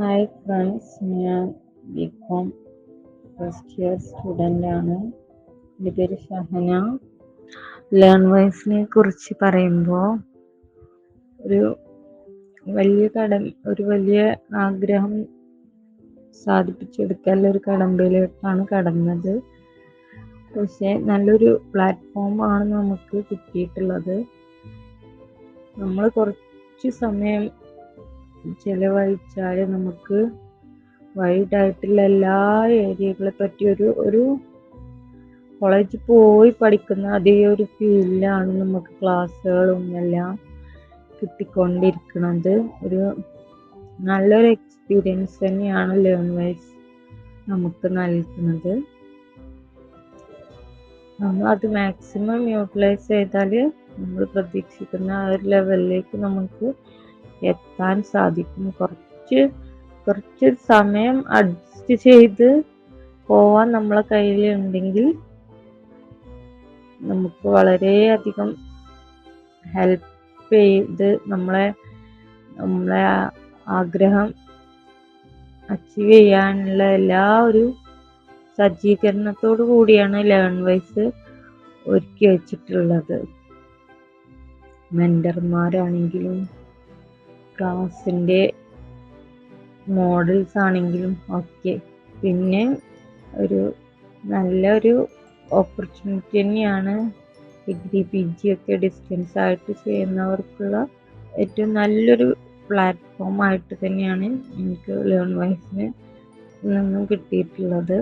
Hi friends ഞാൻ B com first year student ആണ്. എന്റെ പേര് ഷഹന. ലേൺ വൈസിനെ കുറിച്ച് പറയുമ്പോൾ ഒരു വലിയ കടം ഒരു വലിയ ആഗ്രഹം സാധിപ്പിച്ചെടുക്കാനുള്ള ഒരു കടമ്പയിലോട്ടാണ് കടന്നത്. പക്ഷേ നല്ലൊരു പ്ലാറ്റ്ഫോം ആണ് നമുക്ക് കിട്ടിയിട്ടുള്ളത്. നമ്മൾ കുറച്ച് സമയം ചിലവഴിച്ചാൽ നമുക്ക് വൈഡ് ആയിട്ടുള്ള എല്ലാ ഏരിയകളെ പറ്റി ഒരു ഒരു കോളേജിൽ പോയി പഠിക്കുന്ന അതേ ഒരു ഫീലിലാണ് നമുക്ക് ക്ലാസ്സുകളും എല്ലാം കിട്ടിക്കൊണ്ടിരിക്കുന്നത് ഒരു നല്ലൊരു എക്സ്പീരിയൻസ് തന്നെയാണ് ലേൺ വൈസ് നമുക്ക് നൽകുന്നത്. നമ്മൾ അത് മാക്സിമം യൂട്ടിലൈസ് ചെയ്താൽ നമ്മൾ പ്രതീക്ഷിക്കുന്ന ആ ഒരു ലെവലിലേക്ക് നമുക്ക് എത്താൻ സാധിക്കും കുറച്ച് കുറച്ച് സമയം അഡ്ജസ്റ്റ് ചെയ്ത് പോവാൻ നമ്മളെ കയ്യിൽ ഉണ്ടെങ്കിൽ നമുക്ക് വളരെയധികം ഹെൽപ്പ് ചെയ്ത് നമ്മളെ നമ്മളെ ആഗ്രഹം അച്ചീവ് ചെയ്യാനുള്ള എല്ലാ ഒരു സജ്ജീകരണത്തോടു കൂടിയാണ് ലേൺ വൈസ് ഒരുക്കി വെച്ചിട്ടുള്ളത്. മെന്റർമാരാണെങ്കിലും ക്ലാസ്സിന്റെ മോഡൽസ് ആണെങ്കിലും ഒക്കെ. പിന്നെ ഒരു നല്ലൊരു ഓപ്പർച്യൂണിറ്റി തന്നെയാണ് ഡിഗ്രി പി ജി ഒക്കെ ഡിസ്റ്റൻസ് ആയിട്ട് ചെയ്യുന്നവർക്കുള്ള ഏറ്റവും നല്ലൊരു പ്ലാറ്റ്ഫോം ആയിട്ട് തന്നെയാണ് എനിക്ക് ലേൺ വൈസിന് നിന്നും കിട്ടിയിട്ടുള്ളത്.